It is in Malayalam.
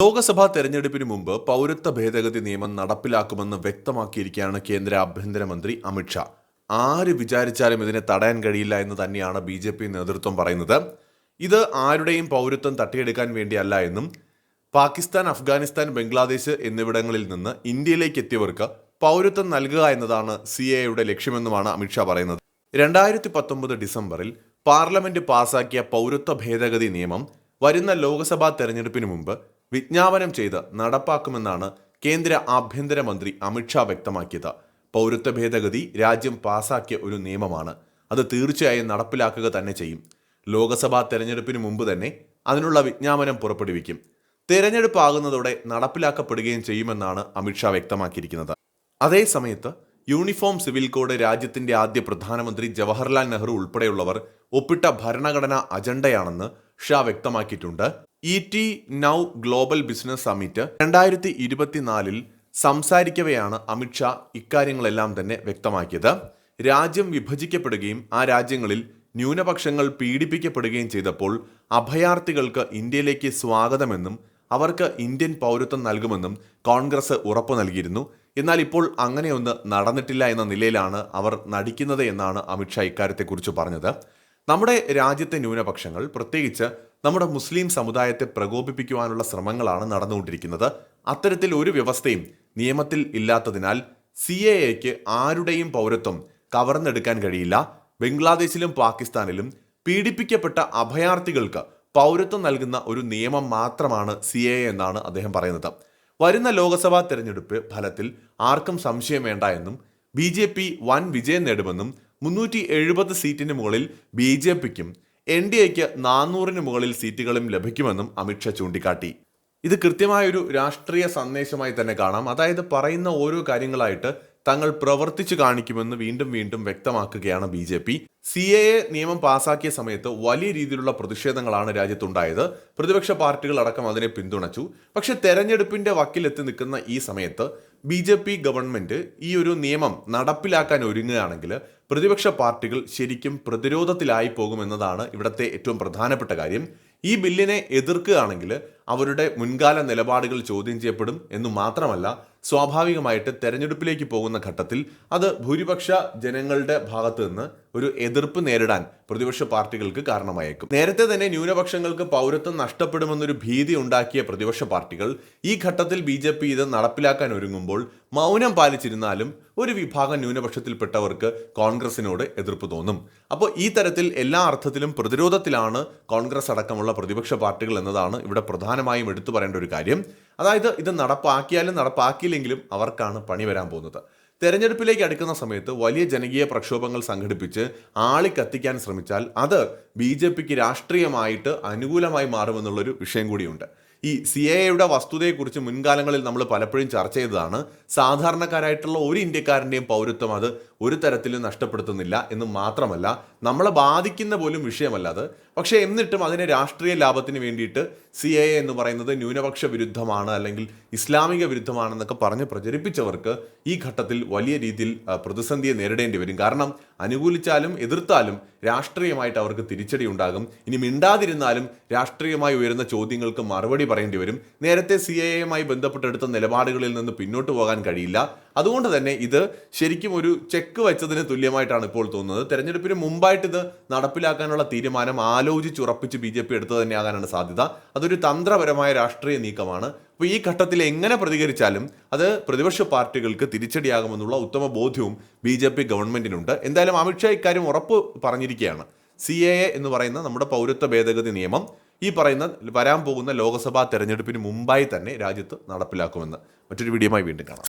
ലോക്സഭാ തെരഞ്ഞെടുപ്പിന് മുമ്പ് പൗരത്വ ഭേദഗതി നിയമം നടപ്പിലാക്കുമെന്ന് വ്യക്തമാക്കിയിരിക്കുകയാണ് കേന്ദ്ര ആഭ്യന്തരമന്ത്രി അമിത്ഷാ ആര് വിചാരിച്ചാലും ഇതിനെ തടയാൻ കഴിയില്ല എന്ന് തന്നെയാണ് ബി ജെ പി നേതൃത്വം പറയുന്നത്. ഇത് ആരുടെയും പൗരത്വം തട്ടിയെടുക്കാൻ വേണ്ടിയല്ല എന്നും പാകിസ്ഥാൻ അഫ്ഗാനിസ്ഥാൻ ബംഗ്ലാദേശ് എന്നിവിടങ്ങളിൽ നിന്ന് ഇന്ത്യയിലേക്ക് എത്തിയവർക്ക് പൗരത്വം നൽകുക എന്നതാണ് സി എയുടെ ലക്ഷ്യമെന്നുമാണ് അമിത്ഷാ പറയുന്നത്. രണ്ടായിരത്തി പത്തൊമ്പത് ഡിസംബറിൽ പാർലമെന്റ് പാസാക്കിയ പൗരത്വ ഭേദഗതി നിയമം വരുന്ന ലോക്സഭാ തെരഞ്ഞെടുപ്പിന് മുമ്പ് വിജ്ഞാപനം ചെയ്ത് നടപ്പാക്കുമെന്നാണ് കേന്ദ്ര ആഭ്യന്തരമന്ത്രി അമിത്ഷാ വ്യക്തമാക്കിയത്. പൗരത്വ ഭേദഗതി രാജ്യം പാസാക്കിയ ഒരു നിയമമാണ്. അത് തീർച്ചയായും നടപ്പിലാക്കുക തന്നെ ചെയ്യും. ലോക്സഭാ തെരഞ്ഞെടുപ്പിന് മുമ്പ് തന്നെ അതിനുള്ള വിജ്ഞാപനം പുറപ്പെടുവിക്കും. തെരഞ്ഞെടുപ്പ് ആകുന്നതോടെ നടപ്പിലാക്കപ്പെടുകയും ചെയ്യുമെന്നാണ് അമിത്ഷാ വ്യക്തമാക്കിയിരിക്കുന്നത്. അതേസമയത്ത് യൂണിഫോം സിവിൽ കോഡ് രാജ്യത്തിന്റെ ആദ്യ പ്രധാനമന്ത്രി ജവഹർലാൽ നെഹ്റു ഉൾപ്പെടെയുള്ളവർ ഒപ്പിട്ട ഭരണഘടനാ അജണ്ടയാണെന്ന് ഷാ വ്യക്തമാക്കിയിട്ടുണ്ട്. E T now global business summit രണ്ടായിരത്തി ഇരുപത്തിനാലിൽ സംസാരിക്കവെയാണ് അമിത്ഷാ ഇക്കാര്യങ്ങളെല്ലാം തന്നെ വ്യക്തമാക്കിയത്. രാജ്യം വിഭജിക്കപ്പെടുകയും ആ രാജ്യങ്ങളിൽ ന്യൂനപക്ഷങ്ങൾ പീഡിപ്പിക്കപ്പെടുകയും ചെയ്തപ്പോൾ അഭയാർത്ഥികൾക്ക് ഇന്ത്യയിലേക്ക് സ്വാഗതമെന്നും അവർക്ക് ഇന്ത്യൻ പൗരത്വം നൽകുമെന്നും കോൺഗ്രസ് ഉറപ്പു നൽകിയിരുന്നു. എന്നാൽ ഇപ്പോൾ അങ്ങനെയൊന്ന് നടന്നിട്ടില്ല എന്ന നിലയിലാണ് അവർ നടിക്കുന്നത് എന്നാണ് അമിത്ഷാ ഇക്കാര്യത്തെക്കുറിച്ച് പറഞ്ഞത്. നമ്മുടെ രാജ്യത്തെ ന്യൂനപക്ഷങ്ങൾ പ്രത്യേകിച്ച് നമ്മുടെ മുസ്ലിം സമുദായത്തെ പ്രകോപിപ്പിക്കുവാനുള്ള ശ്രമങ്ങളാണ് നടന്നുകൊണ്ടിരിക്കുന്നത്. അത്തരത്തിൽ ഒരു വ്യവസ്ഥയും നിയമത്തിൽ ഇല്ലാത്തതിനാൽ സി എ എക്ക് ആരുടെയും പൗരത്വം കവർന്നെടുക്കാൻ കഴിയില്ല. ബംഗ്ലാദേശിലും പാകിസ്ഥാനിലും പീഡിപ്പിക്കപ്പെട്ട അഭയാർത്ഥികൾക്ക് പൗരത്വം നൽകുന്ന ഒരു നിയമം മാത്രമാണ് സി എ എന്നാണ് അദ്ദേഹം പറയുന്നത്. വരുന്ന ലോക്സഭാ തെരഞ്ഞെടുപ്പ് ഫലത്തിൽ ആർക്കും സംശയം വേണ്ട എന്നും ബി ജെ പി വൻ വിജയം നേടുമെന്നും മുന്നൂറ്റി എഴുപത് സീറ്റിന് മുകളിൽ ബി ജെ പിക്കും എൻ ഡി എക്ക് നാനൂറിന് മുകളിൽ സീറ്റുകളും ലഭിക്കുമെന്നും അമിത്ഷാ ചൂണ്ടിക്കാട്ടി. ഇത് കൃത്യമായൊരു രാഷ്ട്രീയ സന്ദേശമായി തന്നെ കാണാം. അതായത് പറയുന്ന ഓരോ കാര്യങ്ങളായിട്ട് തങ്ങൾ പ്രവർത്തിച്ചു കാണിക്കുമെന്ന് വീണ്ടും വീണ്ടും വ്യക്തമാക്കുകയാണ് B J P. C A A നിയമം പാസാക്കിയ സമയത്ത് വലിയ രീതിയിലുള്ള പ്രതിഷേധങ്ങളാണ് രാജ്യത്തുണ്ടായത്. പ്രതിപക്ഷ പാർട്ടികൾ അടക്കം അതിനെ പിന്തുണച്ചു. പക്ഷെ തെരഞ്ഞെടുപ്പിന്റെ വക്കിലെത്തി നിൽക്കുന്ന ഈ സമയത്ത് ബി ജെ പി ഗവൺമെന്റ് ഈ ഒരു നിയമം നടപ്പിലാക്കാൻ ഒരുങ്ങുകയാണെങ്കിൽ പ്രതിപക്ഷ പാർട്ടികൾ ശരിക്കും പ്രതിരോധത്തിലായി പോകുമെന്നതാണ് ഇവിടുത്തെ ഏറ്റവും പ്രധാനപ്പെട്ട കാര്യം. ഈ ബില്ലിനെ എതിർക്കുകയാണെങ്കിൽ അവരുടെ മുൻകാല നിലപാടുകൾ ചോദ്യം ചെയ്യപ്പെടും എന്ന് മാത്രമല്ല സ്വാഭാവികമായിട്ട് തെരഞ്ഞെടുപ്പിലേക്ക് പോകുന്ന ഘട്ടത്തിൽ അത് ഭൂരിപക്ഷ ജനങ്ങളുടെ ഭാഗത്തു നിന്ന് ഒരു എതിർപ്പ് നേരിടാൻ പ്രതിപക്ഷ പാർട്ടികൾക്ക് കാരണമായേക്കും. നേരത്തെ തന്നെ ന്യൂനപക്ഷങ്ങൾക്ക് പൗരത്വം നഷ്ടപ്പെടുമെന്നൊരു ഭീതി ഉണ്ടാക്കിയ പ്രതിപക്ഷ പാർട്ടികൾ ഈ ഘട്ടത്തിൽ ബി ജെ പി ഇത് നടപ്പിലാക്കാൻ ഒരുങ്ങുമ്പോൾ മൗനം പാലിച്ചിരുന്നാലും ഒരു വിഭാഗം ന്യൂനപക്ഷത്തിൽപ്പെട്ടവർക്ക് കോൺഗ്രസിനോട് എതിർപ്പ് തോന്നും. അപ്പോൾ ഈ തരത്തിൽ എല്ലാ അർത്ഥത്തിലും പ്രതിരോധത്തിലാണ് കോൺഗ്രസ് അടക്കമുള്ള പ്രതിപക്ഷ പാർട്ടികൾ എന്നതാണ് ഇവിടെ പ്രധാനമായും എടുത്തു പറയേണ്ട ഒരു കാര്യം. അതായത് ഇത് നടപ്പാക്കിയാലും നടപ്പാക്കിയില്ലെങ്കിലും അവർക്കാണ് പണി വരാൻ പോകുന്നത്. തെരഞ്ഞെടുപ്പിലേക്ക് അടുക്കുന്ന സമയത്ത് വലിയ ജനകീയ പ്രക്ഷോഭങ്ങൾ സംഘടിപ്പിച്ച് ആളി കത്തിക്കാൻ ശ്രമിച്ചാൽ അത് ബി ജെ പിക്ക് രാഷ്ട്രീയമായിട്ട് അനുകൂലമായി മാറുമെന്നുള്ളൊരു വിഷയം കൂടിയുണ്ട്. ഈ സി എ എയുടെ വസ്തുതയെക്കുറിച്ച് മുൻകാലങ്ങളിൽ നമ്മൾ പലപ്പോഴും ചർച്ച ചെയ്തതാണ്. സാധാരണക്കാരായിട്ടുള്ള ഒരു ഇന്ത്യക്കാരന്റെയും പൗരത്വം അത് ഒരു തരത്തിലും നഷ്ടപ്പെടുത്തുന്നില്ല എന്ന് മാത്രമല്ല നമ്മളെ ബാധിക്കുന്ന പോലും വിഷയമല്ല അത്. പക്ഷേ എന്നിട്ടും അതിനെ രാഷ്ട്രീയ ലാഭത്തിന് വേണ്ടിയിട്ട് സി എ എന്ന് പറയുന്നത് ന്യൂനപക്ഷ വിരുദ്ധമാണ് അല്ലെങ്കിൽ ഇസ്ലാമിക വിരുദ്ധമാണെന്നൊക്കെ പറഞ്ഞ് പ്രചരിപ്പിച്ചവർക്ക് ഈ ഘട്ടത്തിൽ വലിയ രീതിയിൽ പ്രതിസന്ധിയെ നേരിടേണ്ടി വരും. കാരണം അനുകൂലിച്ചാലും എതിർത്താലും രാഷ്ട്രീയമായിട്ട് അവർക്ക് തിരിച്ചടി ഉണ്ടാകും. ഇനി മിണ്ടാതിരുന്നാലും രാഷ്ട്രീയമായി ഉയരുന്ന ചോദ്യങ്ങൾക്ക് മറുപടി പറയേണ്ടി വരും. നേരത്തെ സി എ ബന്ധപ്പെട്ടെടുത്ത നിലപാടുകളിൽ നിന്ന് പിന്നോട്ട് പോകാൻ കഴിയില്ല. അതുകൊണ്ട് തന്നെ ഇത് ശരിക്കും ഒരു ചെക്ക് വെച്ചതിന് തുല്യമായിട്ടാണ് ഇപ്പോൾ തോന്നുന്നത്. തെരഞ്ഞെടുപ്പിന് മുമ്പായിട്ട് ഇത് നടപ്പിലാക്കാനുള്ള തീരുമാനം ആലോചിച്ചുറപ്പിച്ച് ബി ജെ പി എടുത്തു തന്നെയാകാനാണ് സാധ്യത. അതൊരു തന്ത്രപരമായ രാഷ്ട്രീയ നീക്കമാണ്. അപ്പോൾ ഈ ഘട്ടത്തിൽ എങ്ങനെ പ്രതികരിച്ചാലും അത് പ്രതിപക്ഷ പാർട്ടികൾക്ക് തിരിച്ചടിയാകുമെന്നുള്ള ഉത്തമ ബോധ്യവും ബി ജെ പി ഗവൺമെന്റിനുണ്ട് എന്തായാലും അമിത്ഷാ ഇക്കാര്യം ഉറപ്പ് പറഞ്ഞിരിക്കുകയാണ്. സി എ എ എന്ന് പറയുന്ന നമ്മുടെ പൗരത്വ ഭേദഗതി നിയമം ഈ പറയുന്ന വരാൻ പോകുന്ന ലോക്സഭാ തെരഞ്ഞെടുപ്പിന് മുമ്പായി തന്നെ രാജ്യത്ത് നടപ്പിലാക്കുമെന്ന്. മറ്റൊരു വീഡിയോയുമായി വീണ്ടും കാണാം.